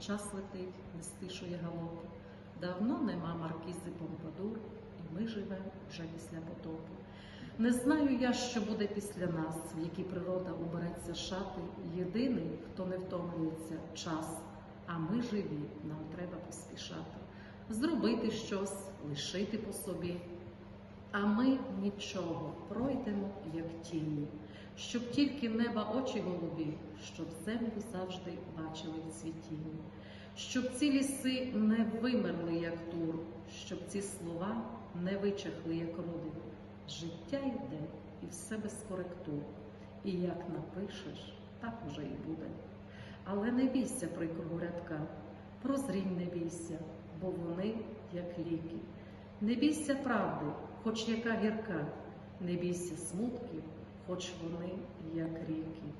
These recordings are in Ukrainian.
час летить, не стишує галопу. Давно нема маркізи Помпадур, і ми живемо вже після потопу. Не знаю я, що буде після нас, в які природа убереться шати. Єдиний, хто не втомлюється, час. А ми живі, нам треба поспішати, зробити щось, лишити по собі. А ми нічого пройдемо, як тіні, щоб тільки неба очі голубі, щоб землю завжди бачили в цвітінні, щоб ці ліси не вимерли, як тур, щоб ці слова не вичахли, як роди. Життя йде і все без коректур. І як напишеш, так уже і буде. Але не бійся прикрого рядка, прозрінь не бійся, бо вони як ліки. Не бійся правди, хоч яка гірка, не бійся смутків, хоч вони як ріки.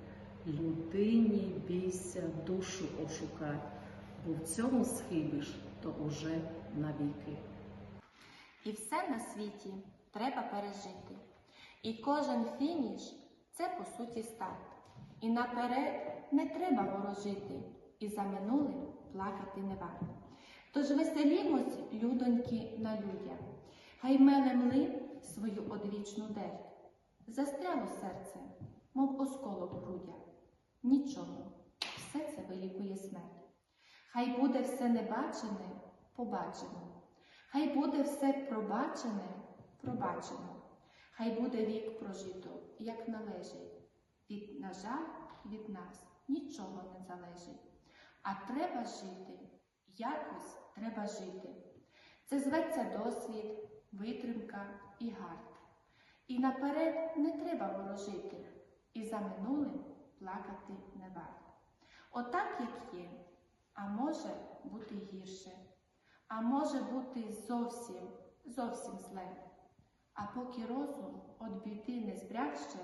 Людині бійся душу ошукай, бо в цьому схибиш, то уже навіки. І все на світі треба пережити. І кожен фініш це по суті старт. І наперед не треба ворожити, і за минулим плакати не варто. Тож веселімось, людоньки, на людях, хай мене млин свою одвічну дерть. Застряло серце, мов осколок в грудях. Нічого, все це вилікує смерть. Хай буде все небачене, побачено. Хай буде все пробачене, пробачено. Хай буде вік прожито, як належить. Від, на жаль, від нас нічого не залежить. А треба жити, якось треба жити. Це зветься досвід, витримка і гард. І наперед не треба ворожити, і за минулим плакати не варто. Отак, як є, а може бути гірше, а може бути зовсім, зовсім зле. А поки розум біди не збряще,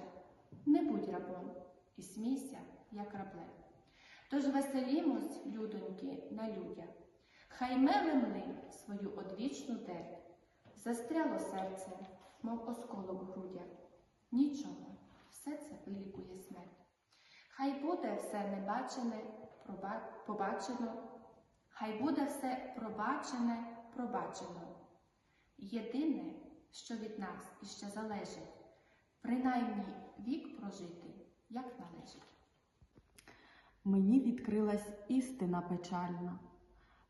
не будь рабом і смійся, як рабле. Тож веселімось, людоньки, на людях, хай мелемли свою одвічну дерть, застряло серце, мов осколок в грудях. Нічого, все це вилікує смерть. Хай буде все небачене, проба- побачено, хай буде все пробачене, пробачено. Єдине, що від нас іще залежить, принаймні вік прожити, як належить. Мені відкрилась істина печальна.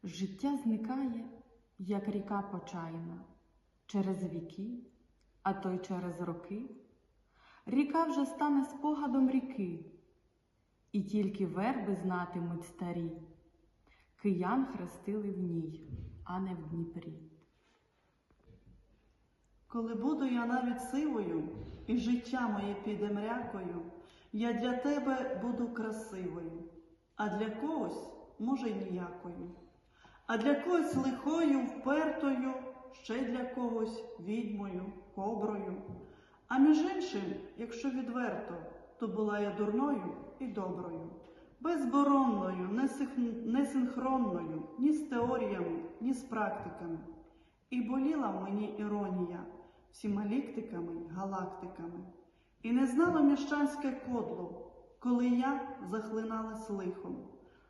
Життя зникає, як ріка почайна, через віки, а то й через роки. Ріка вже стане спогадом ріки, і тільки верби знатимуть старі. Киян хрестили в ній, а не в Дніпрі. Коли буду я навіть сивою, і життя моє піде мрякою, я для тебе буду красивою, а для когось, може, ніякою, а для когось лихою, впертою, ще для когось відьмою, коброю. А між іншим, якщо відверто, то була я дурною і доброю, безборонною, несинхронною, ні з теоріями, ні з практиками. І боліла в мені іронія всіма ліктиками галактиками. І не знала міщанське кодло, коли я захлиналась лихом,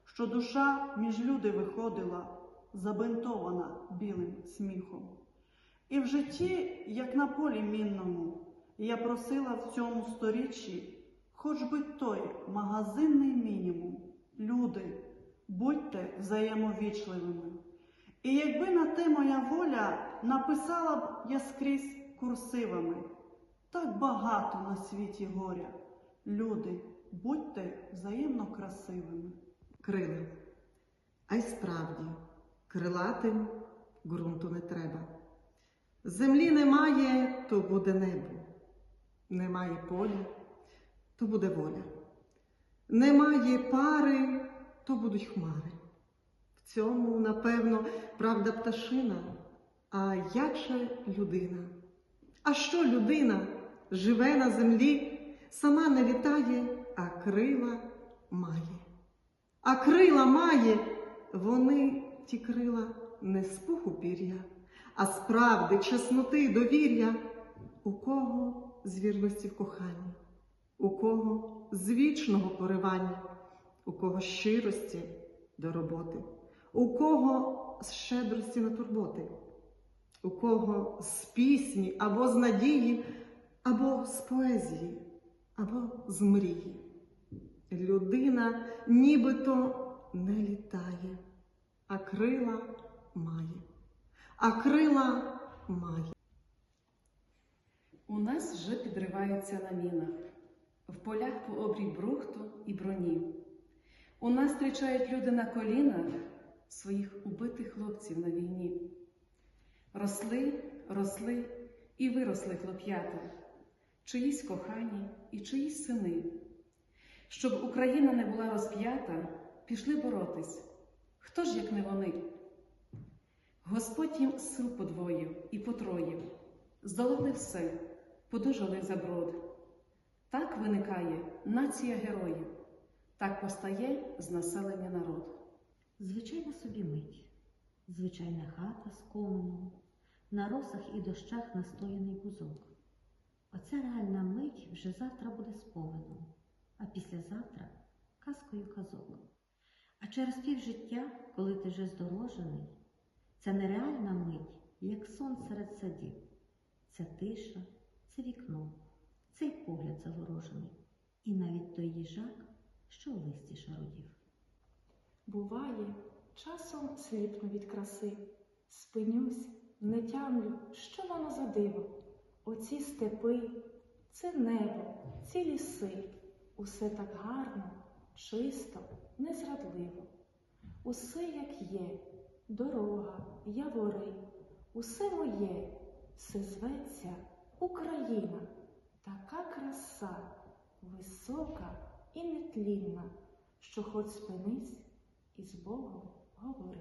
що душа між люди виходила, забинтована білим сміхом. І в житті, як на полі мінному, я просила в цьому сторіччі, хоч би той магазинний мінімум. Люди, будьте взаємовічливими. І якби на те моя воля написала б я скрізь курсивами, так багато на світі горя. Люди, будьте взаємно красивими. крила. А й справді, крилатим ґрунту не треба. Землі немає, то буде небо. Немає поля, то буде воля. Немає пари, то будуть хмари. В цьому, напевно, правда пташина. А як же людина? А що людина живе на землі, сама не літає, а крила має. А крила має, вони ті крила не з пуху пір'я, а з правди, чесноти, довір'я, у кого з вірності в коханні, у кого з вічного поривання, у кого щирості, до роботи, у кого з щедрості на турботи, у кого з пісні або з надії, або з поезії, або з мрії. Людина нібито не літає, а крила має, а крила має. У нас вже підриваються на мінах, в полях по обрій брухту і броні. У нас зустрічають люди на колінах своїх убитих хлопців на війні. Росли, росли і виросли хлоп'ята, чиїсь кохані і чиїсь сини. Щоб Україна не була розп'ята, пішли боротись. Хто ж, як не вони? Господь їм сил подвоїв і потроїв, здолали все, подужали за брод. Так виникає нація героїв, так постає з населення народ. Звичайна собі мить, звичайна хата з комином, на росах і дощах настояний бузок. Оця реальна мить вже завтра буде споменом, а післязавтра казкою казок. Через півжиття, коли ти вже здорожений, це нереальна мить, як сон серед садів. Це тиша, це вікно, цей погляд заворожений, і навіть той їжак, що в листі шародів. Буває, часом сліпну від краси, спинюсь, не тямлю, що воно за диво. Оці степи, це небо, ці ліси, усе так гарно, чисто, незрадливо. Усе як є, дорога, явори, усе моє, все зветься Україна, така краса, висока і нетлінна, що хоч спинись і з Богом говори.